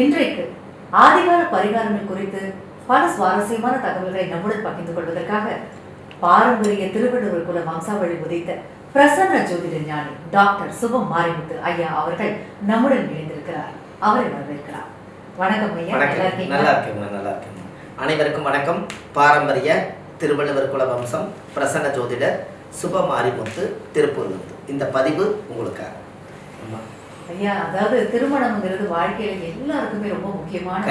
இன்றைக்கு ஆதிகால பரிகாரங்கள் குறித்து பல சுவாரஸ்யமான தகவல்களை நம்முடன் பகிர்ந்து கொள்வதற்காக பாரம்பரிய திருவள்ளுவர் குல வம்சாவளி உதைத்த பிரசன்ன ஜோதிட ஞானி டாக்டர் சுபம் மாரிமுத்து ஐயா அவர்கள் நம்முடன் இணைந்திருக்கிறார். அவரை வரவேற்கிறார். வணக்கம் ஐயா நல்லா இருக்குங்க நல்லா இருக்குங்க அனைவருக்கும் வணக்கம். பாரம்பரிய திருவள்ளுவர் குல வம்சம் பிரசன்ன ஜோதிடர் சுப மாரிமுத்து திருப்பூர்லேருந்து. இந்த பதிவு உங்களுக்காக. ஆமா. ஐயா அதாவது திருமணம்ங்கிறது வாழ்க்கையில எல்லாருக்குமே ரொம்ப முக்கியமான.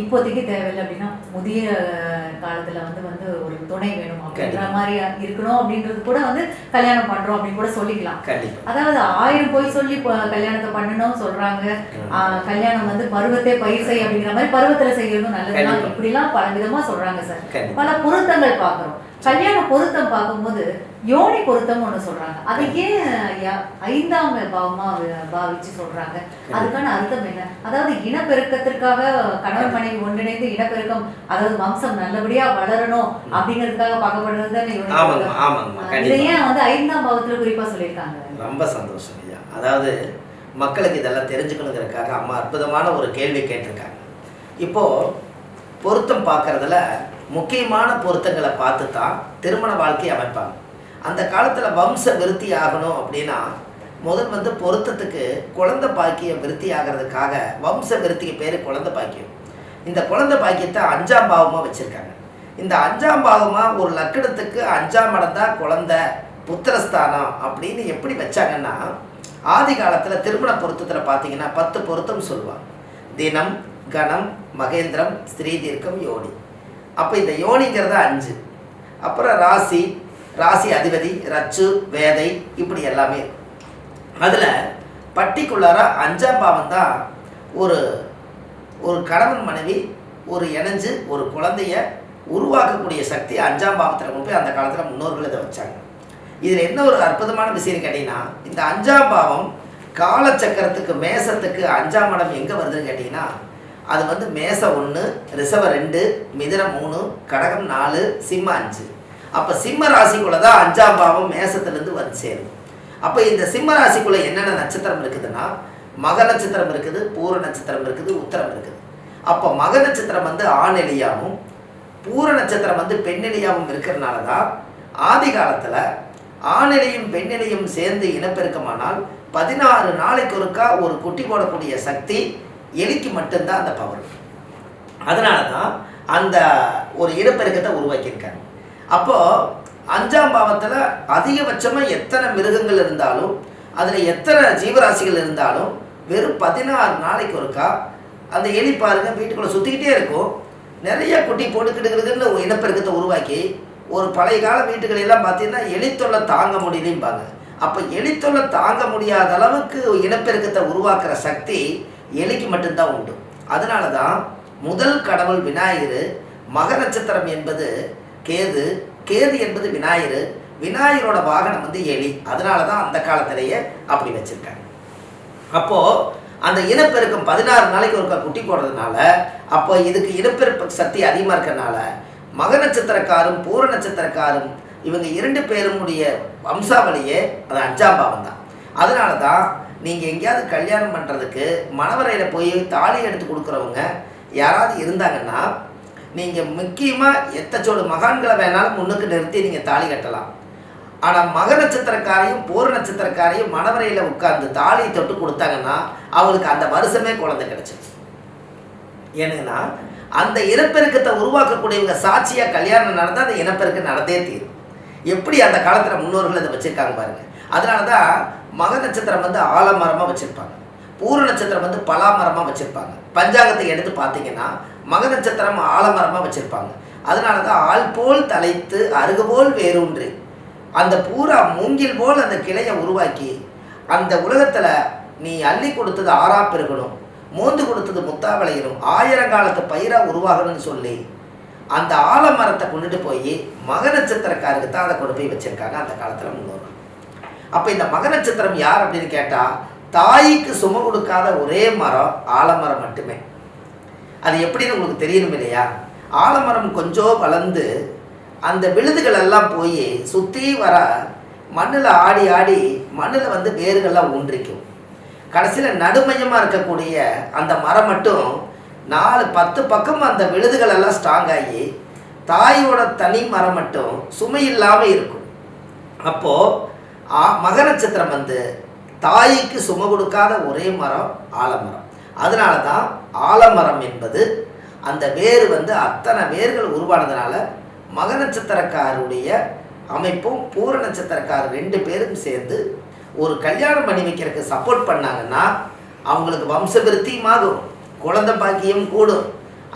இப்போதைக்கு தேவையில்லை அப்படின்னா முதிய காலத்துல வந்து வந்து ஒரு துணை வேணும் அப்படின்ற. மாதிரி இருக்கணும் அப்படின்றது கூட வந்து கல்யாணம் பண்றோம் அப்படின்னு கூட சொல்லிக்கலாம். அதாவது ஆயிரம் போய் சொல்லி கல்யாணத்தை பண்ணணும் சொல்றாங்க. கல்யாணம் வந்து பருவத்தை பயிர் செய் அப்படிங்கிற மாதிரி பருவத்துல செய்யறதும் நல்லதுதான். கண்டிப்பா. இப்படிலாம் பல விதமா சொல்றாங்க சார். பல பொருத்தங்கள் பார்க்கிறோம். கல்யாண பொருத்தம் பார்க்கும்போது யோனி பொருத்தம் ஒண்ணு சொல்றாங்க. அதை ஏன் ஐயா ஐந்தாம் பாவமா பாவிச்சு சொல்றாங்க? அதுக்கான அர்த்தம் என்ன? அதாவது இனப்பெருக்கத்திற்காக கணவன் மனைவி ஒன்றிணைந்து இனப்பெருக்கம் அதாவது வம்சம் நல்லபடியா வளரணும் அப்படிங்கிறதுக்காக பார்க்கப்படுறது தானே இதை ஏன் வந்து ஐந்தாம் பாவத்துல குறிப்பா சொல்லியிருக்காங்க? ரொம்ப சந்தோஷம் ஐயா. அதாவது மக்களுக்கு இதெல்லாம் தெரிஞ்சுக்கணுங்கிறதுக்காக அம்மா அற்புதமான ஒரு கேள்வி கேட்டிருக்காங்க. இப்போ பொருத்தம் பார்க்கறதுல முக்கியமான பொருத்தங்களை பார்த்து தான் திருமண வாழ்க்கையை அமைப்பாங்க. அந்த காலத்தில் வம்ச விருத்தி ஆகணும் அப்படின்னா முதல் வந்து பொருத்தத்துக்கு குழந்தை பாக்கியம் விருத்தி ஆகிறதுக்காக வம்ச விருத்திக்கு பேர் குழந்தை பாக்கியம். இந்த குழந்தை பாக்கியத்தை அஞ்சாம் பாவமாக வச்சுருக்காங்க. இந்த அஞ்சாம் பாவமாக ஒரு லக்கணத்துக்கு அஞ்சாம் இடம் தான் குழந்தை புத்திரஸ்தானம் அப்படின்னு எப்படி வச்சாங்கன்னா ஆதி காலத்தில் திருமண பொருத்தத்தில் பார்த்தீங்கன்னா பத்து பொருத்தம் சொல்லுவாங்க. தினம் கணம் மகேந்திரம் ஸ்ரீ தீர்க்கம் யோனி. அப்போ இந்த யோனிங்கிறது அஞ்சு. அப்புறம் ராசி ராசி அதிபதி ரச்சு வேதை இப்படி எல்லாமே அதில் பர்டிகுலராக அஞ்சாம் பாவம் தான் ஒரு ஒரு கணவன் மனைவி ஒரு இணைஞ்சு ஒரு குழந்தைய உருவாக்கக்கூடிய சக்தி அஞ்சாம் பாவத்தில் கொண்டு போய் அந்த காலத்தில் முன்னோர்கள் இதை வச்சாங்க. இதில் என்ன ஒரு அற்புதமான விஷயம் கேட்டிங்கன்னா இந்த அஞ்சாம் பாவம் காலச்சக்கரத்துக்கு மேசத்துக்கு அஞ்சாம் இடம் எங்கே வருதுன்னு கேட்டிங்கன்னா அது வந்து மேசம் ஒன்று ரிசவ ரெண்டு மிதிரம் மூணு கடகம் நாலு சிம்ம அஞ்சு. அப்போ சிம்ம ராசிக்குள்ளே தான் அஞ்சாம் பாவம் மேசத்துலேருந்து வந்து சேரும். அப்போ இந்த சிம்ம ராசிக்குள்ளே என்னென்ன நட்சத்திரம் இருக்குதுன்னா மக நட்சத்திரம் இருக்குது பூர நட்சத்திரம் இருக்குது உத்தரம் இருக்குது. அப்போ மக நட்சத்திரம் வந்து ஆணெலியாகவும் பூர நட்சத்திரம் வந்து பெண்ணெலியாகவும் இருக்கிறனால தான் ஆதி காலத்தில் ஆணிலையும் பெண்ணிலையும் சேர்ந்து இனப்பெருக்கமானால் பதினாறு நாளைக்கு ஒருக்கா ஒரு குட்டி போடக்கூடிய சக்தி எலிக்கு மட்டும்தான் அந்த பவர் அதனால தான் அந்த ஒரு இனப்பெருக்கத்தை உருவாக்கியிருக்காங்க அப்போது அஞ்சாம் பாவத்தில் அதிகபட்சமாக எத்தனை மிருகங்கள் இருந்தாலும் அதில் எத்தனை ஜீவராசிகள் இருந்தாலும் வெறும் பதினாறு நாளைக்கு ஒருக்கா அந்த எலி பாருங்க வீட்டுக்குள்ளே சுற்றிக்கிட்டே இருக்கும். நிறைய குட்டி போட்டுக்கிட்டுக்கிறதுன்னு ஒரு இனப்பெருக்கத்தை உருவாக்கி ஒரு பழைய கால வீட்டுகளெல்லாம் பார்த்தீங்கன்னா எலித்தொல்லை தாங்க முடியலைம்பாங்க. அப்போ எலித்தொல்லை தாங்க முடியாத அளவுக்கு இனப்பெருக்கத்தை உருவாக்குற சக்தி எலிக்கு மட்டும்தான் உண்டு. அதனால தான் முதல் கடவுள் விநாயகர் மக நட்சத்திரம் என்பது கேது கேது என்பது விநாயகர் விநாயகரோட வாகனம் வந்து எலி. அதனால தான் அந்த காலத்திலேயே அப்படி வச்சுருக்காங்க. அப்போது அந்த இனப்பெருக்கம் பதினாறு நாளைக்கு ஒருக்கா குட்டி போடுறதுனால அப்போ இதுக்கு இனப்பெருக்க சக்தி அதிகமாக இருக்கிறனால மக நட்சத்திரக்காரும் பூர நட்சத்திரக்காரும் இவங்க இரண்டு பேருமுடைய வம்சாவளியே அது அஞ்சாம் பாவம் தான் அதனால தான் நீங்கள் எங்கேயாவது கல்யாணம் பண்ணுறதுக்கு மணவரையில் போய் தாலி எடுத்து கொடுக்குறவங்க யாராவது இருந்தாங்கன்னா நீங்கள் முக்கியமாக எத்தச்சோடு மகான்களை வேணாலும் முன்னுக்கு நிறுத்தி நீங்கள் தாலி கட்டலாம். ஆனால் மக நட்சத்திரக்காரையும் பூர நட்சத்திரக்காரையும் மணவரையில் உட்கார்ந்து தாலியை தொட்டு கொடுத்தாங்கன்னா அவளுக்கு அந்த வருஷமே குழந்தை கிடச்சிது ஏன்னா அந்த இனப்பெருக்கத்தை உருவாக்கக்கூடியவங்க சாட்சியாக கல்யாணம் நடந்தால் அந்த இனப்பெருக்கம் நடந்தே தீரும். எப்படி அந்த காலத்தில் முன்னோர்கள் அதை வச்சுருக்காங்க பாருங்கள் அதனால தான் மக நட்சத்திரம் வந்து ஆலமரமாக வச்சுருப்பாங்க. பூர நட்சத்திரம் வந்து பலாமரமாக வச்சுருப்பாங்க. பஞ்சாங்கத்தை எடுத்து பார்த்தீங்கன்னா மக நட்சத்திரம் ஆலமரமாக வச்சுருப்பாங்க. அதனால தான் ஆள் போல் தலைத்து அருகு போல் அந்த பூரா மூங்கில் போல் அந்த கிளையை உருவாக்கி அந்த உலகத்தில் நீ அள்ளி கொடுத்தது ஆறா பெருகணும் மோந்து கொடுத்தது முத்தா விளையணும் ஆயிரங்காலத்து பயிராக உருவாகணும்னு சொல்லி அந்த ஆலமரத்தை கொண்டுட்டு போய் மக நட்சத்திரக்காருக்கு தான் அதை கொண்டு போய் வச்சுருக்காங்க அந்த காலத்தில் முன்னோர் அப்போ இந்த மக நட்சத்திரம் யார் அப்படின்னு கேட்டால் தாய்க்கு சும கொடுக்காத ஒரே மரம் ஆலமரம் மட்டுமே. அது எப்படின்னு உங்களுக்கு தெரியணும் இல்லையா? ஆலமரம் கொஞ்சம் வளர்ந்து அந்த விழுதுகள் எல்லாம் போய் சுற்றி வர மண்ணில் ஆடி ஆடி மண்ணில் வந்து வேர்கள்லாம் ஊன்றிக்கும். கடைசியில் நடுமையமாக இருக்கக்கூடிய அந்த மரம் மட்டும் நாலு பத்து பக்கம் அந்த விழுதுகள் எல்லாம் ஸ்ட்ராங் ஆகி தாயோட தனி மரம் மட்டும் சுமை இல்லாமல் இருக்கும். அப்போது மக நட்சத்திரம் வந்து தாய்க்கு சும கொடுக்காத ஒரே மரம் ஆலமரம். அதனால தான் ஆலமரம் என்பது அந்த வேர் வந்து அத்தனை வேர்கள் உருவானதுனால மக நட்சத்திரக்காருடைய அமைப்பும் பூர நட்சத்திரக்கார் ரெண்டு பேரும் சேர்ந்து ஒரு கல்யாணம் பண்ணி வைக்கிறதுக்கு சப்போர்ட் பண்ணாங்கன்னா அவங்களுக்கு வம்ச விருத்தியுமாகும் குழந்தை பாக்கியம் கூடும்.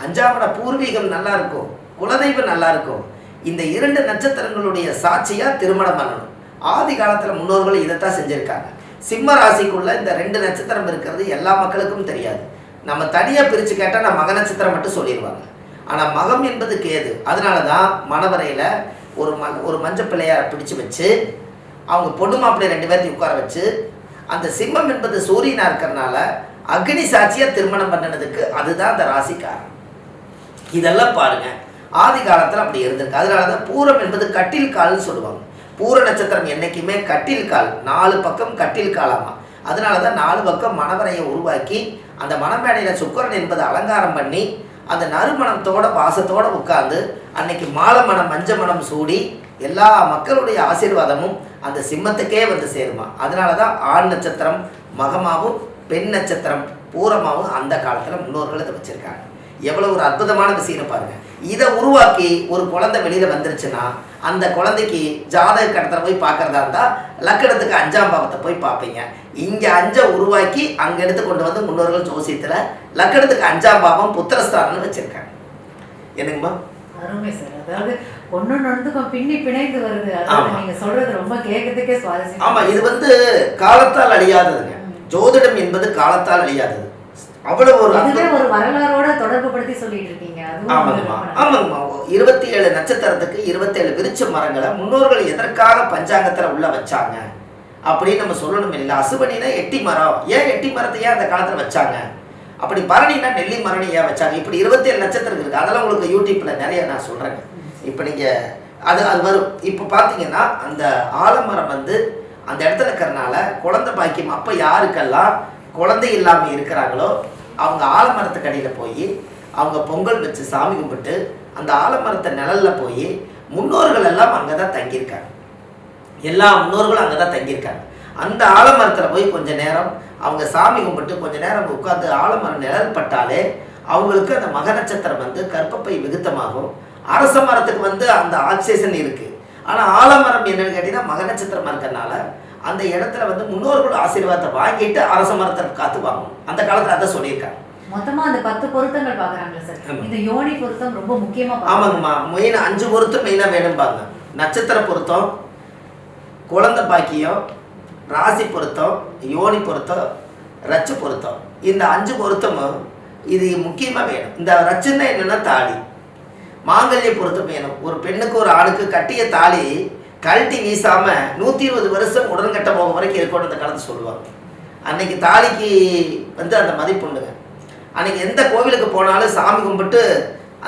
அஞ்சாவட பூர்வீகம் நல்லா இருக்கும் குலதெய்வம் நல்லா இருக்கும் இந்த இரண்டு நட்சத்திரங்களுடைய சாட்சியா திருமணம் பண்ணணும். ஆதி காலத்தில் முன்னோர்கள் இதைத்தான் செஞ்சுருக்காங்க. சிம்ம ராசிக்குள்ளே இந்த ரெண்டு நட்சத்திரம் இருக்கிறது எல்லா மக்களுக்கும் தெரியாது. நம்ம தனியாக பிரித்து கேட்டால் நான் மக நட்சத்திரம் மட்டும் சொல்லிடுவாங்க. ஆனால் மகம் என்பது கேது. அதனால தான் மணவரையில் ஒரு ம ஒரு மஞ்சள் பிள்ளையாரை பிடிச்சு வச்சு அவங்க பொண்ணு மாப்பிள்ளை ரெண்டு பேர்த்தையும் உட்கார வச்சு அந்த சிம்மம் என்பது சூரியனாக இருக்கிறனால அக்னி சாட்சியாக திருமணம் பண்ணினதுக்கு அதுதான் அந்த ராசிக்காரன். இதெல்லாம் பாருங்க. ஆதி காலத்தில் அப்படி இருந்திருக்கு. அதனால தான் பூரம் என்பது கட்டில் கால்னு சொல்லுவாங்க. பூர நட்சத்திரம் என்னைக்குமே கட்டில் கால் நாலு பக்கம் கட்டில் காலாமா? அதனால தான் நாலு பக்கம் மணவரையை உருவாக்கி அந்த மணமேடையில் சுக்கரன் என்பது அலங்காரம் பண்ணி அந்த நறுமணத்தோட வாசத்தோட உட்கார்ந்து அன்னைக்கு மாலை மனம் மஞ்ச மனம் சூடி எல்லா மக்களுடைய ஆசீர்வாதமும் அந்த சிம்மத்துக்கே வந்து சேருமா? அதனால தான் ஆண் நட்சத்திரம் மகமாவும் பெண் நட்சத்திரம் பூரமாவும் அந்த காலத்தில் முன்னோர்கள் இதை வச்சுருக்காங்க. எவ்வளோ ஒரு அற்புதமான விஷயம் பாருங்கள் இதை உருவாக்கி ஒரு குழந்தை வெளியில வந்துருச்சுன்னா அந்த குழந்தைக்கு ஜாதக கடத்தில் போய் பார்க்கறதா இருந்தா லக்கணத்துக்கு அஞ்சாம் பாவத்தை போய் பார்ப்பீங்க. இங்க அஞ்ச உருவாக்கி அங்க எடுத்து கொண்டு வந்து முன்னோர்கள் ஜோசியத்துல லக்கணத்துக்கு அஞ்சாம் பாவம் புத்திரஸ்தானம்னு வச்சிருக்காங்க. என்னங்கம்மா? அருமை சார். அதாவது ஒண்ணு ஒண்ணுக்கும் பின்னி பிணைந்து வருது. அதாவது. நீங்க சொல்றது ரொம்ப கேட்கறதுக்கே சுவாரஸ்யம் ஆமா இது வந்து காலத்தால் அழியாததுங்க. ஜோதிடம் என்பது காலத்தால் அழியாதது. அவ்வளவு ஒரு அற்புதம். ஒரு வரலாறோட தொடர்பு படுத்தி சொல்லிட்டு இருக்கீங்க. ஆமாங்கம்மா ஆமாங்கம்மா இருபத்தி ஏழு நட்சத்திரத்துக்கு இருபத்தேழு விருச்ச மரங்களை முன்னோர்கள் எதற்காக பஞ்சாங்கத்துல உள்ள வச்சாங்க? அப்படின்னு நம்ம சொல்லணும் இல்லை அசுபனினா எட்டி மரம். ஏன் எட்டி மரத்தை ஏன் அந்த காலத்துல வச்சாங்க? அப்படி பரணினா நெல்லி மரணி ஏன் வச்சாங்க? இப்படி இருபத்தேழு நட்சத்திரம் இருக்கு. அதெல்லாம் உங்களுக்கு யூடியூப்ல நிறைய நான் சொல்றேங்க. இப்போ நீங்க அது அது வரும். இப்போ பார்த்தீங்கன்னா அந்த ஆலமரம் வந்து அந்த இடத்துல இருக்கிறனால குழந்தை பாக்கியம் அப்போ யாருக்கெல்லாம் குழந்தை இல்லாமல் இருக்கிறாங்களோ அவங்க ஆலமரத்துக்கு அடியில் போய் அவங்க பொங்கல் வச்சு சாமி கும்பிட்டு அந்த ஆலமரத்தை நிழலில் போய் முன்னோர்கள் எல்லாம் அங்கே தான் தங்கியிருக்காங்க. எல்லா முன்னோர்களும் அங்கே தான் தங்கியிருக்காங்க. அந்த ஆலமரத்தில் போய் கொஞ்ச நேரம் அவங்க சாமி கும்பிட்டு கொஞ்ச நேரம் உட்காந்து ஆலமரம் நிழல் பட்டாலே அவங்களுக்கு அந்த மக நட்சத்திரம் வந்து கற்பப்பை விகுத்தமாகும். அரச மரத்துக்கு வந்து அந்த ஆக்சிஜன் இருக்குது ஆனால் ஆலமரம் என்னன்னு கேட்டிங்கன்னா மக நட்சத்திரமாக இருக்கிறதுனால அந்த இடத்துல வந்து முன்னோர்களோட ஆசீர்வாதத்தை வாங்கிட்டு அரச மரத்தை காத்து வாங்கணும். அந்த காலத்துல அதை சொல்லியிருக்காங்க. மொத்தமா அந்த பத்து பொருத்தங்கள் பாக்குறாங்களா சார். இந்த யோனி பொருத்தம் ரொம்ப முக்கியமா. ஆமாங்கம்மா. மெயின் அஞ்சு பொருத்தம் மெயினாக வேணும்பாங்க நட்சத்திர பொருத்தம் குழந்தை பாக்கியம் ராசி பொருத்தம் யோனி பொருத்தம் ரச்சு பொருத்தம். இந்த அஞ்சு பொருத்தமும் இது முக்கியமாக வேணும். இந்த ரச்சுன்னா என்னன்னா தாலி. மாங்கல்ய பொருத்தம் வேணும். ஒரு பெண்ணுக்கு ஒரு ஆணுக்கு கட்டிய தாலி கழட்டி வீசாம நூற்றி இருபது வருஷம் உடன்கட்ட போகும் வரைக்கும் இருக்கணும் அந்த காலத்து சொல்லுவாங்க. அன்னைக்கு தாலிக்கு வந்து அந்த மதிப்புண்டுங்க அன்னைக்கு எந்த கோவிலுக்கு போனாலும் சாமி கும்பிட்டு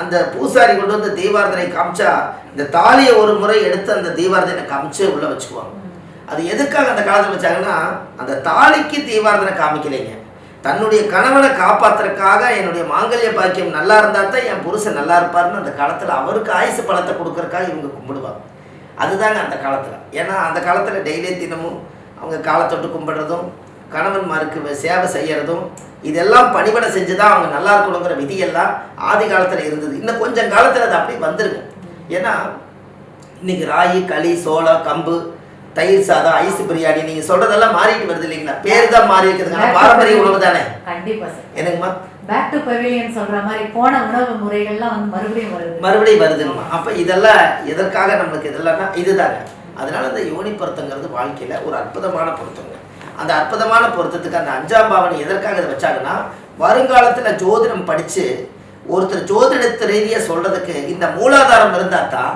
அந்த பூசாரி கொண்டு வந்து தீபாரதனை காமிச்சா இந்த தாலியை ஒரு முறை எடுத்து அந்த தீபாரதனை காமிச்சு உள்ள வச்சுக்குவாங்க. அது எதுக்காக அந்த காலத்தில் வச்சாங்கன்னா அந்த தாலிக்கு தீபாரதனை காமிக்கலைங்க. தன்னுடைய கணவனை காப்பாத்துறதுக்காக என்னுடைய மாங்கல்ய பாக்கியம் நல்லா இருந்தா தான் என் புருஷன் நல்லா இருப்பாருன்னு அந்த காலத்தில் அவருக்கு ஆயுசு பழத்தை கொடுக்கறக்காக இவங்க கும்பிடுவாங்க. அதுதாங்க அந்த காலத்தில். ஏன்னா அந்த காலத்தில் டெய்லி தினமும் அவங்க காலத்தொட்டு கும்பிடுறதும் கணவன்மாருக்கு சேவை செய்கிறதும் இதெல்லாம் பணிபட செஞ்சு தான் அவங்க நல்லா இருக்கணுங்கிற விதியெல்லாம் ஆதி காலத்தில் இருந்தது. இன்னும் கொஞ்சம் காலத்தில் அது அப்படியே வந்துருங்க. ஏன்னா இன்னைக்கு ராகி களி சோளம் கம்பு தயிர் சாதம் ஐஸ் பிரியாணி நீங்க சொல்றதெல்லாம் மாறிட்டு வருது இல்லைங்களா? பேர் தான் மாறி இருக்குதுங்க பாரம்பரிய உணவு தானே? கண்டிப்பா சார். என்னங்கம்மா பேக் டு பவிலியன் சொல்ற மாதிரி போன உணவு முறைகள்லாம் வந்து மறுபடியும் வருது. மறுபடியும் வருதுங்கம்மா அப்போ இதெல்லாம் எதற்காக நம்மளுக்கு இதெல்லாம்னா இதுதாங்க. அதனால இந்த யோனி பொருத்தங்கிறது வாழ்க்கையில ஒரு அற்புதமான பொருத்தங்க. அந்த அற்புதமான பொருத்தத்துக்கு அந்த அஞ்சாம் பாவனை எதற்காக இதை வச்சாங்கன்னா வருங்காலத்துல ஜோதிடம் படிச்சு ஒருத்தர் ஜோதிடத்து ரீதியா சொல்றதுக்கு இந்த மூலாதாரம் இருந்தா தான்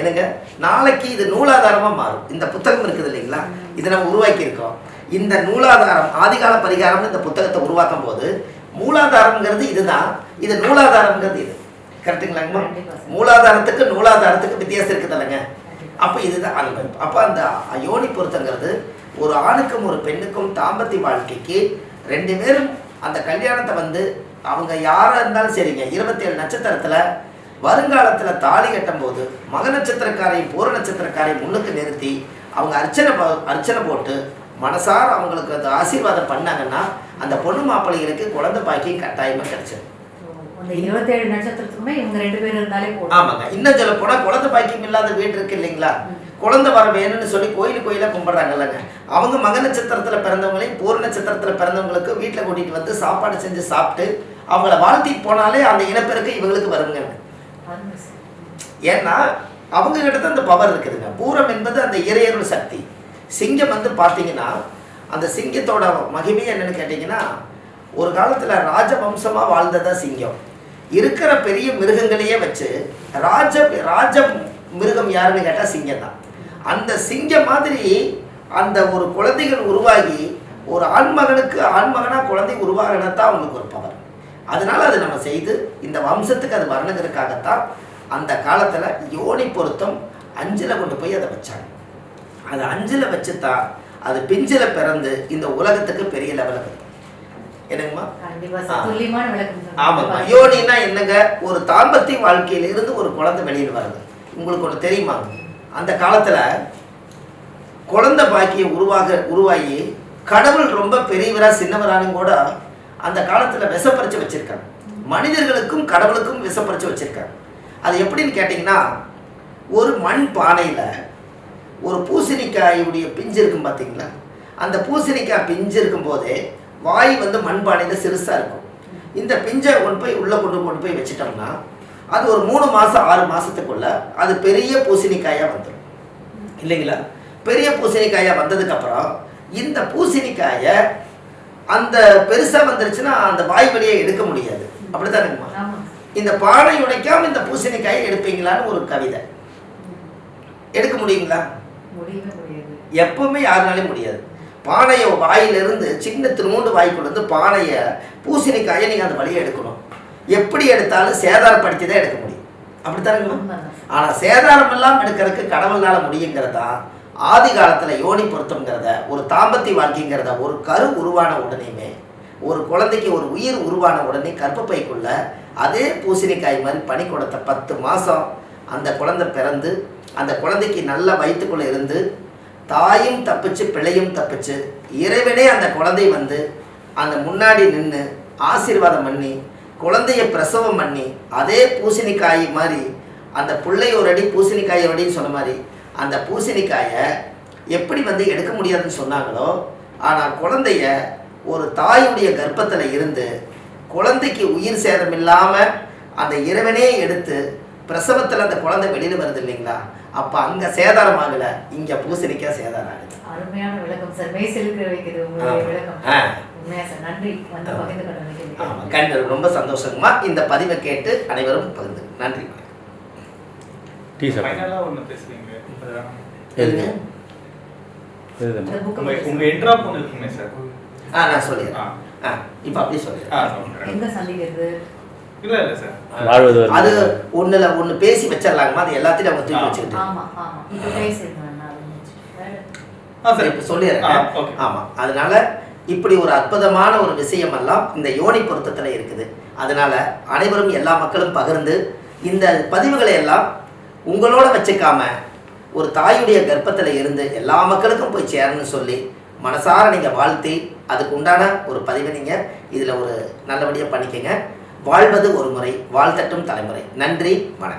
என்னங்க நாளைக்கு இது நூலாதாரமா மாறும். இந்த புத்தகம் இருக்குது இல்லைங்களா? இதை நம்ம உருவாக்கியிருக்கோம். இந்த நூலாதாரம் ஆதிகால பரிகாரம்னு இந்த புத்தகத்தை உருவாக்கும் போது மூலாதாரம்ங்கிறது இதுதான். இது நூலாதாரம்ங்கிறது இது. கரெக்டுங்களாங்கம்மா. மூலாதாரத்துக்கு நூலாதாரத்துக்கு வித்தியாசம் இருக்குது இல்லைங்க. அப்போ இதுதான். அனுபவம் அப்போ அந்த யோனி பொருத்தங்கிறது ஒரு ஆணுக்கும் ஒரு பெண்ணுக்கும் தாம்பத்திய வாழ்க்கைக்கு ரெண்டு பேரும் அந்த கல்யாணத்தை வந்து அவங்க யாராக இருந்தாலும் சரிங்க. இருபத்தேழு நட்சத்திரத்தில் வருங்காலத்தில் தாலி கட்டும்போது மக நட்சத்திரக்காரையும் பூர நட்சத்திரக்காரையும் முன்னுக்கு நிறுத்தி அவங்க அர்ச்சனை அர்ச்சனை போட்டு மனசார அவங்களுக்கு அந்த ஆசீர்வாதம் பண்ணாங்கன்னா அந்த பொண்ணு மாப்பிள்ளைகளுக்கு குழந்தை பாக்கியம் கட்டாயமாக கிடைச்சிடும் இருபத்தேழு நட்சத்திரத்துக்குமே இவங்க ரெண்டு பேரும் இருந்தாலே ஆமாங்க. இன்னும் சொல்ல போனால் குழந்தை பாக்கியம் இல்லாத வீடு இருக்கு இல்லைங்களா? குழந்தை வர வேணும்னு சொல்லி கோயில் கோயிலாக கும்பிட்றாங்கல்லங்க. அவங்க மக நட்சத்திரத்தில் பிறந்தவங்களையும் பூர நட்சத்திரத்தில் பிறந்தவங்களுக்கு வீட்டில் கூட்டிகிட்டு வந்து சாப்பாடு செஞ்சு சாப்பிட்டு அவங்கள வாழ்த்திட்டு போனாலே அந்த இனப்பெருக்கு இவங்களுக்கு வருங்க. ஏன்னா அவங்க கிட்ட தான் அந்த பவர் இருக்குதுங்க. பூரம் என்பது அந்த இறையருள் சக்தி. சிங்கம் வந்து பார்த்தீங்கன்னா அந்த சிங்கத்தோட மகிமை என்னன்னு கேட்டிங்கன்னா ஒரு காலத்தில் ராஜவம்சமாக வாழ்ந்ததா சிங்கம். இருக்கிற பெரிய மிருகங்களையே வச்சு ராஜ ராஜ மிருகம் யாருன்னு கேட்டால் சிங்கம் தான் அந்த சிங்கம் மாதிரி அந்த ஒரு குழந்தைகள் உருவாகி ஒரு ஆண்மகனுக்கு ஆண்மகனாக குழந்தை உருவாகினதான் அவங்களுக்கு ஒரு பவர் அதனால அது நம்ம செய்து இந்த வம்சத்துக்கு அது வரணுங்கிறதுக்காகத்தான் அந்த காலத்தில் யோனி பொருத்தம் அஞ்சில் கொண்டு போய் அதை வச்சாங்க. அது அஞ்சில் வச்சு தான் அது பிஞ்சில் பிறந்து இந்த உலகத்துக்கு பெரிய லெவலில் வருது என்னங்கம்மா. ஆமாம்மா யோனின்னா என்னங்க? ஒரு தாம்பத்திய வாழ்க்கையில இருந்து ஒரு குழந்தை வெளியில் வருது. உங்களுக்கு ஒன்று தெரியுமா? அந்த காலத்தில் குழந்தை பாக்கியம் உருவாக உருவாகி கடவுள் ரொம்ப பெரியவரா சின்னவரானு கூட அந்த காலத்தில் விஷப்பறிச்சு வச்சுருக்காங்க. மனிதர்களுக்கும் கடவுளுக்கும் விஷப்பறிச்சு வச்சுருக்காங்க. அது எப்படின்னு கேட்டிங்கன்னா ஒரு மண் பானையில் ஒரு பூசணிக்காயுடைய பிஞ்சு இருக்கும் பார்த்தீங்களா அந்த பூசணிக்காய் பிஞ்சு இருக்கும் போதே வாய் வந்து மண் பானையில் சிறுசாக இருக்கும். இந்த பிஞ்சை கொண்டு போய் உள்ளே கொண்டு கொண்டு போய் வச்சிட்டோம்னா அது ஒரு மூணு மாதம் ஆறு மாதத்துக்குள்ள அது பெரிய பூசணிக்காயாக வந்துடும் இல்லைங்களா? பெரிய பூசணிக்காயாக வந்ததுக்கப்புறம் இந்த பூசணிக்காயை அந்த பெருசாக வந்துருச்சுன்னா அந்த வாய் வழியை எடுக்க முடியாது. அப்படித்தானுங்கம்மா இந்த பானை உடைக்காம இந்த பூசணிக்காயை எடுப்பீங்களான்னு ஒரு கவிதை. எடுக்க முடியுங்களா? எப்பவுமே யாருனாலையும் முடியாது. பானையை வாயிலிருந்து சின்ன திருமூண்டு வாய்க்குள்ள இருந்து பானையை பூசணிக்காயை நீங்கள் அந்த வழியை எடுக்கணும். எப்படி எடுத்தாலும் சேதாரப்படுத்தி தான் எடுக்க முடியும். அப்படித்தானுங்களா. ஆனால் சேதாரம் எல்லாம் எடுக்கிறதுக்கு கடவுள்னால முடியுங்கிறதா ஆதி காலத்தில் யோனி பொருத்தம்ங்கிறத ஒரு தாம்பத்தி வாழ்க்கைங்கிறத ஒரு கரு உருவான உடனேயுமே ஒரு குழந்தைக்கு ஒரு உயிர் உருவான உடனே கற்பப்பைக்குள்ள அதே பூசணிக்காய் மாதிரி பனி கொடுத்த பத்து மாதம் அந்த குழந்தை பிறந்து அந்த குழந்தைக்கு நல்ல வயிற்றுக்குள்ளே இருந்து தாயும் தப்பிச்சு பிள்ளையும் தப்பிச்சு இறைவனே அந்த குழந்தை வந்து அந்த முன்னாடி நின்று ஆசீர்வாதம் பண்ணி குழந்தைய பிரசவம் பண்ணி அதே பூசணிக்காய் மாதிரி அந்த பிள்ளை ஒரு அடி பூசணிக்காய் ஒரு அடின்னு சொன்ன மாதிரி அந்த பூசணிக்காயை எப்படி வந்து எடுக்க முடியாதுன்னு சொன்னாங்களோ ஆனால் குழந்தைய ஒரு தாயுடைய கர்ப்பத்தில் இருந்து குழந்தைக்கு உயிர் சேதம் இல்லாமல் அந்த இறைவனே எடுத்து பிரசவத்தில் அந்த குழந்தை வெளியில் வருது இல்லைங்களா? அப்போ அங்கே சேதாரம் ஆகலை இங்கே பூசணிக்காய் சேதாரம் ஆகுது. அருமையான விளக்கம் சார். மெய் சிலுக்க வைக்குது உங்களுடைய ஆ. விளக்கம் நன்றி. வந்து. பகிர்ந்து ரொம்ப சந்தோஷமா இந்த பதிவை கேட்டு அனைவரும் பகிர்ந்து நன்றி. டீ சார். எதுங்க எழுதுமா? இந்த book உங்க படிச்சு உங்க என்ட்ராப் ஒன்று இருக்குமே சார் ஆ நான் சொல்லிடுறேன் ஆ. ஆ இப்போ அப்படியே சொல்லிடுறேன் ஆ சொல்றேன். எங்க சந்திக்கிறது இல்ல இல்ல சார். வாழ்வது ஒரு அது. ஒண்ணுல ஒண்ணு பேசி வச்சிடலாங்கம்மா அது எல்லாத்தையும் தூக்கி ஆமா ஆமா. இப்ப இப்போ சொல்லிடுறேன். ஆமா. அதனால இப்படி ஒரு அற்புதமான ஒரு விஷயம் எல்லாம் இந்த யோனி பொருத்தத்துல இருக்குது. அதனால அனைவரும் எல்லா மக்களும் பகிர்ந்து இந்த பதிவுகளை எல்லாம் உங்களோட வச்சுக்காம ஒரு தாயுடைய கர்ப்பத்தில் இருந்து எல்லா மக்களுக்கும் போய் சேரணும்னு சொல்லி மனசார நீங்கள் வாழ்த்தி அதுக்கு உண்டான ஒரு பதிவை நீங்கள் இதில் ஒரு நல்லபடியாக பண்ணிக்கங்க. வாழ்வது ஒரு முறை வாழ்த்தட்டும் தலைமுறை. நன்றி வணக்கம்.